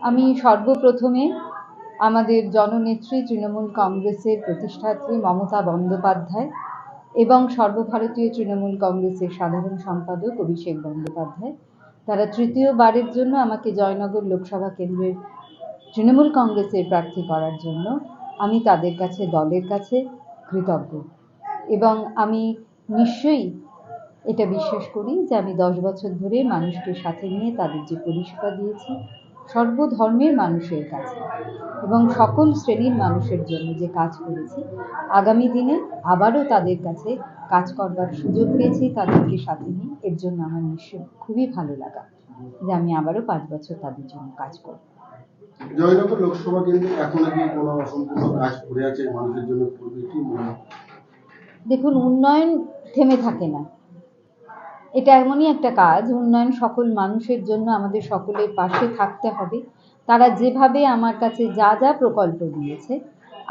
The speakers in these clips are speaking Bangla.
আমি সর্বপ্রথমে আমাদের জননেত্রী তৃণমূল কংগ্রেসের প্রতিষ্ঠাত্রী মমতা বন্দ্যোপাধ্যায় এবং সর্বভারতীয় তৃণমূল কংগ্রেসের সাধারণ সম্পাদক অভিষেক বন্দ্যোপাধ্যায়। তারা তৃতীয়বারের জন্য আমাকে জয়নগর লোকসভা কেন্দ্রের তৃণমূল কংগ্রেসের প্রার্থী করার জন্য আমি তাদের কাছে, দলের কাছে কৃতজ্ঞ। এবং আমি নিশ্চয়ই এটা বিশ্বাস করি যে আমি দশ বছর ধরে মানুষকে সাথে নিয়ে তাদের যে পরিষেবা দিয়েছি সর্বধর্মের মানুষের কাছে এবং সকল শ্রেণির মানুষের জন্য যে কাজ করেছি আগামী দিনে আবারও তাদের কাছে কাজ করবার সুযোগ পেয়েছি তাদেরকে সাথে নিয়ে। এর জন্য আমার নিশ্চয় খুবই ভালো লাগা যে আমি আবারও পাঁচ বছর তাদের জন্য কাজ করব। জয়নগর লোকসভা কেন্দ্রে এখনও কোনো অসম্পূর্ণ কাজ পড়ে আছে মানুষের জন্য? দেখুন উন্নয়ন থেমে থাকে না। এটা এমনই একটা কাজ, উন্নয়ন সকল মানুষের জন্য আমাদের সকলের পাশে থাকতে হবে। তারা যেভাবে আমার কাছে যা যা প্রকল্প দিয়েছে,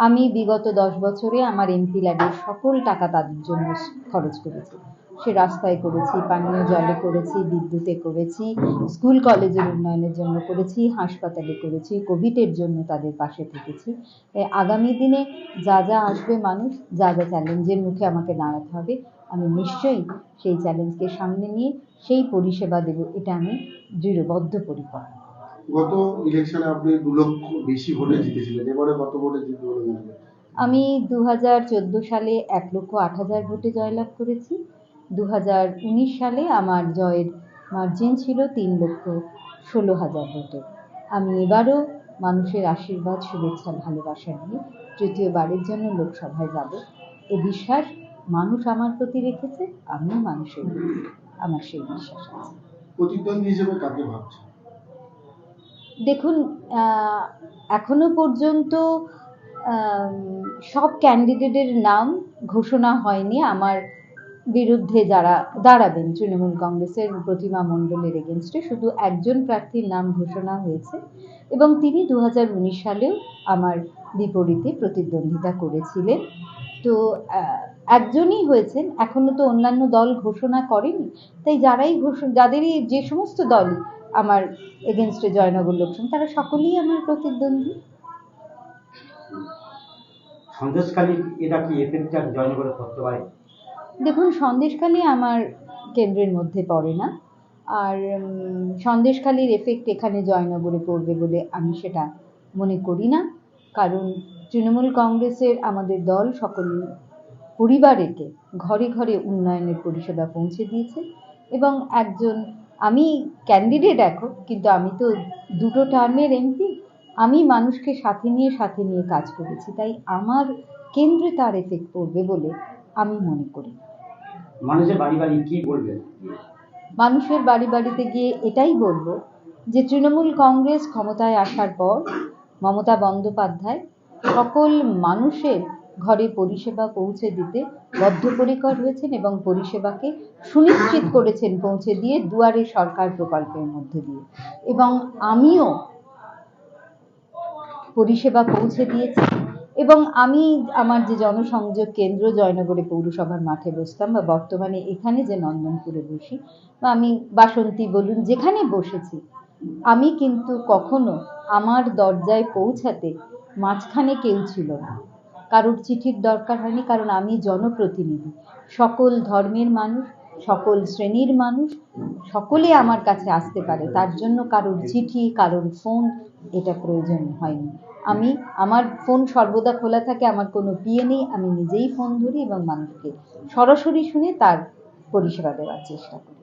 আমি বিগত দশ বছরে আমার এমপি ল্যাবের সকল টাকা তাদের জন্য খরচ করেছি। সে রাস্তায় করেছি, পানীয় জলে করেছি, বিদ্যুতে করেছি, স্কুল, কলেজের উন্নয়নের জন্য করেছি, হাসপাতালে করেছি, কোভিডের জন্য তাদের পাশে থেকেছি। আগামী দিনে যা যা আসবে মানুষ, যা যা চ্যালেঞ্জের মুখে আমাকে দাঁড়াতে হবে আমি নিশ্চয়ই সেই চ্যালেঞ্জকে সামনে নিয়ে সেই পরিষেবা দেব এটা আমি দৃঢ়বদ্ধ পরিকর গত ইলেকশনে আপনি দু লক্ষ বেশি ভোটে জিতেছিলেন এবারে কত ভোটে জিতবে বলে হয় আমি দু হাজার চোদ্দ সালে এক লক্ষ আট হাজার ভোটে জয়লাভ করেছি। দু হাজার উনিশ সালে আমার জয়ের মার্জিন ছিল তিন লক্ষ ষোলো হাজার ভোটে। আমি এবারও মানুষের আশীর্বাদ শুভেচ্ছা ভালোবাসা নিয়ে তৃতীয়বারের জন্য লোকসভায় যাব। এ বিশ্বাস মানুষ আমার প্রতি রেখেছে আমিও মানুষের প্রতি। আমার সেই বিশ্বাস আছে। প্রতিদ্বন্দ্বী হিসেবে কাকে ভাবছেন? দেখুন এখনও পর্যন্ত সব ক্যান্ডিডেটের নাম ঘোষণা হয়নি। আমার বিরুদ্ধে যারা দাঁড়াবেন তৃণমূল কংগ্রেসের প্রতিমা মণ্ডলের এগেনস্টে শুধু একজন প্রার্থীর নাম ঘোষণা হয়েছে। এবং তিনি দু হাজার উনিশ সালেও আমার বিপরীতে প্রতিদ্বন্দ্বিতা করেছিলেন। তো একজনই হয়েছেন এখনও তো অন্যান্য দল ঘোষণা করেনি। তাই যারাই ঘোষণা যাদেরই যে সমস্ত দলই আমার এগেনস্টে জয়নগর লোকসভা তারা সকলেই আমার প্রতিদ্বন্দ্বী। সন্দেশখালী এটা কি এফেক্টটা জয়নগরে করতে পারে? দেখুন সন্দেশখালি আমার কেন্দ্রের মধ্যে পড়ে না। আর সন্দেশখালির এফেক্ট এখানে জয়নগরে পড়বে বলে আমি সেটা মনে করি না। কারণ তৃণমূল কংগ্রেসের আমাদের দল সকল পরিবারেকে ঘরে ঘরে উন্নয়নের পরিষেবা পৌঁছে দিয়েছে এবং একজন আমি ক্যান্ডিডেট এখন কিন্তু আমি তো দুটো টার্মের এমপি আমি মানুষকে সাথে নিয়ে সাথে নিয়ে কাজ করেছি তাই আমার কেন্দ্রে তার এফেক্ট পড়বে বলে আমি মনে করি। মানুষের বাড়ি বাড়ি কি বলবেন? মানুষের বাড়ি বাড়িতে গিয়ে এটাই বলব যে তৃণমূল কংগ্রেস ক্ষমতায় আসার পর মমতা বন্দ্যোপাধ্যায় সকল মানুষের ঘরে পরিষেবা পৌঁছে দিতে বদ্ধপরিকর হয়েছেন এবং পরিষেবাকে সুনিশ্চিত করেছেন পৌঁছে দিয়ে দুয়ারে সরকার প্রকল্পের মধ্যে দিয়ে। এবং আমিও পরিষেবা পৌঁছে দিয়েছি। এবং আমি আমার যে জনসংযোগ কেন্দ্র জয়নগরে পৌরসভার মাঠে বসতাম বা বর্তমানে এখানে যে নন্দনপুরে বসি, বা আমি বাসন্তী বলুন, যেখানে বসেছি, আমি কিন্তু কখনো আমার দরজায় পৌঁছাতে মাঝখানে কেউ ছিল না। কারোর চিঠির দরকার হয়নি, কারণ আমি জনপ্রতিনিধি। সকল ধর্মের মানুষ, সকল শ্রেণির মানুষ, সকলে আমার কাছে আসতে পারে। তার জন্য কারোর চিঠি, কারোর ফোন, এটা প্রয়োজন হয়নি। আমি, আমার ফোন সর্বদা খোলা থাকে, আমার কোনো পিএ নেই, আমি নিজেই ফোন ধরি এবং মানুষকে সরাসরি শুনে তার পরিষেবা দেওয়ার চেষ্টা করি।